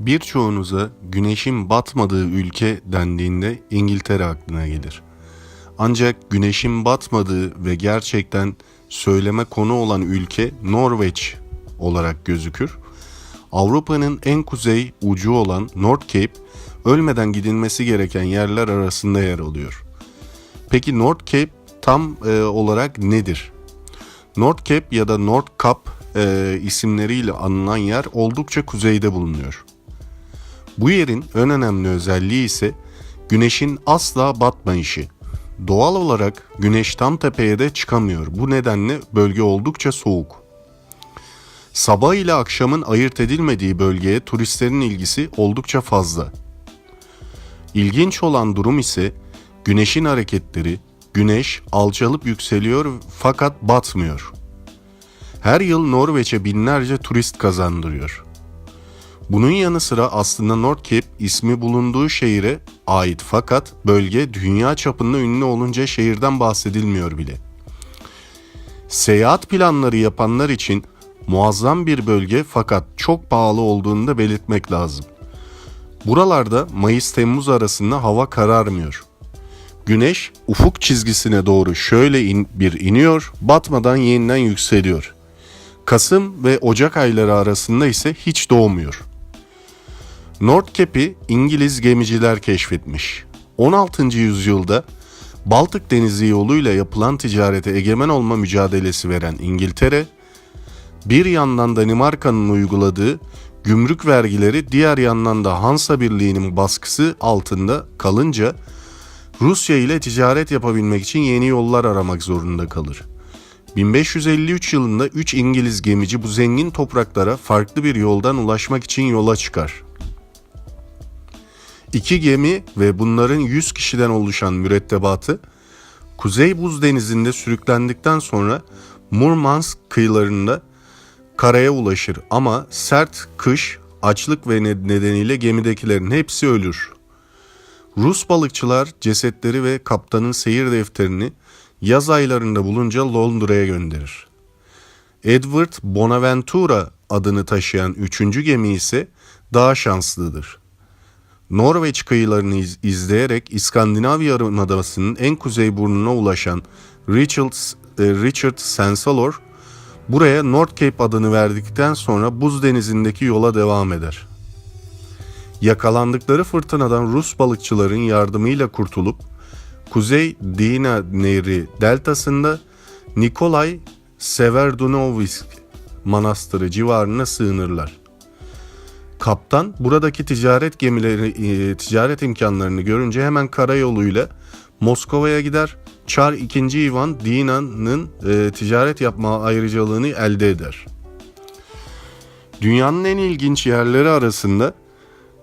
Birçoğunuza güneşin batmadığı ülke dendiğinde İngiltere aklına gelir. Ancak güneşin batmadığı ve gerçekten söyleme konu olan ülke Norveç olarak gözükür. Avrupa'nın en kuzey ucu olan North Cape ölmeden gidilmesi gereken yerler arasında yer alıyor. Peki North Cape tam e, olarak nedir? North Cape ya da North Cap e, isimleriyle anılan yer oldukça kuzeyde bulunuyor. Bu yerin en önemli özelliği ise güneşin asla batmayışı. Doğal olarak güneş tam tepeye de çıkamıyor. Bu nedenle bölge oldukça soğuk. Sabah ile akşamın ayırt edilmediği bölgeye turistlerin ilgisi oldukça fazla. İlginç olan durum ise güneşin hareketleri, güneş alçalıp yükseliyor fakat batmıyor. Her yıl Norveç'e binlerce turist kazandırıyor. Bunun yanı sıra aslında Cape ismi bulunduğu şehire ait fakat bölge dünya çapında ünlü olunca şehirden bahsedilmiyor bile. Seyahat planları yapanlar için muazzam bir bölge fakat çok pahalı olduğunu da belirtmek lazım. Buralarda Mayıs-Temmuz arasında hava kararmıyor. Güneş ufuk çizgisine doğru şöyle in, bir iniyor, batmadan yeniden yükseliyor. Kasım ve Ocak ayları arasında ise hiç doğmuyor. North Cape'i İngiliz gemiciler keşfetmiş. 16. yüzyılda Baltık Denizi yoluyla yapılan ticarete egemen olma mücadelesi veren İngiltere, bir yandan Danimarka'nın uyguladığı gümrük vergileri diğer yandan da Hansa Birliği'nin baskısı altında kalınca Rusya ile ticaret yapabilmek için yeni yollar aramak zorunda kalır. 1553 yılında 3 İngiliz gemici bu zengin topraklara farklı bir yoldan ulaşmak için yola çıkar. İki gemi ve bunların 100 kişiden oluşan mürettebatı Kuzey Buz Denizi'nde sürüklendikten sonra Murmansk kıyılarında karaya ulaşır ama sert kış, açlık ve nedeniyle gemidekilerin hepsi ölür. Rus balıkçılar cesetleri ve kaptanın seyir defterini yaz aylarında bulunca Londra'ya gönderir. Edward Bonaventura adını taşıyan üçüncü gemi ise daha şanslıdır. Norveç kıyılarını iz- izleyerek İskandinav Yarımadası'nın en kuzey burnuna ulaşan Richard, e, Richard Sensalor buraya North Cape adını verdikten sonra buz denizindeki yola devam eder. Yakalandıkları fırtınadan Rus balıkçıların yardımıyla kurtulup Kuzey Dina Nehri deltasında Nikolay Severdunovisk Manastırı civarına sığınırlar. Kaptan buradaki ticaret gemileri, e, ticaret imkanlarını görünce hemen karayoluyla Moskova'ya gider. Çar 2. Ivan Dina'nın e, ticaret yapma ayrıcalığını elde eder. Dünyanın en ilginç yerleri arasında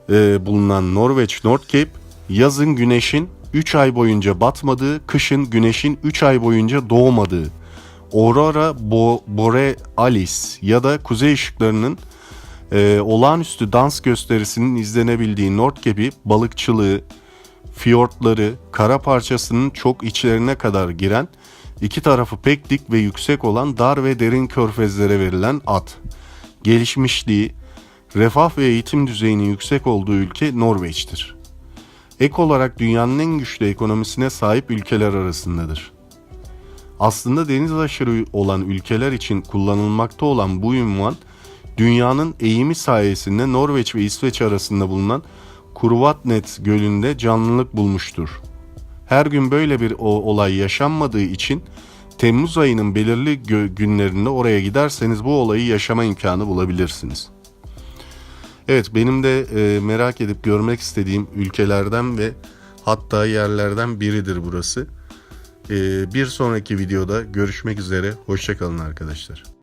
e, bulunan Norveç North Cape, yazın güneşin 3 ay boyunca batmadığı, kışın güneşin 3 ay boyunca doğmadığı, Aurora Bo- Borealis ya da kuzey ışıklarının e, olağanüstü dans gösterisinin izlenebildiği North Cape'i balıkçılığı, fiyortları, kara parçasının çok içlerine kadar giren, iki tarafı pek dik ve yüksek olan dar ve derin körfezlere verilen ad. Gelişmişliği, refah ve eğitim düzeyinin yüksek olduğu ülke Norveç'tir. Ek olarak dünyanın en güçlü ekonomisine sahip ülkeler arasındadır. Aslında deniz aşırı olan ülkeler için kullanılmakta olan bu ünvan, dünyanın eğimi sayesinde Norveç ve İsveç arasında bulunan Kurvatnet Gölü'nde canlılık bulmuştur. Her gün böyle bir olay yaşanmadığı için Temmuz ayının belirli günlerinde oraya giderseniz bu olayı yaşama imkanı bulabilirsiniz. Evet benim de e, merak edip görmek istediğim ülkelerden ve hatta yerlerden biridir burası. E, bir sonraki videoda görüşmek üzere. Hoşçakalın arkadaşlar.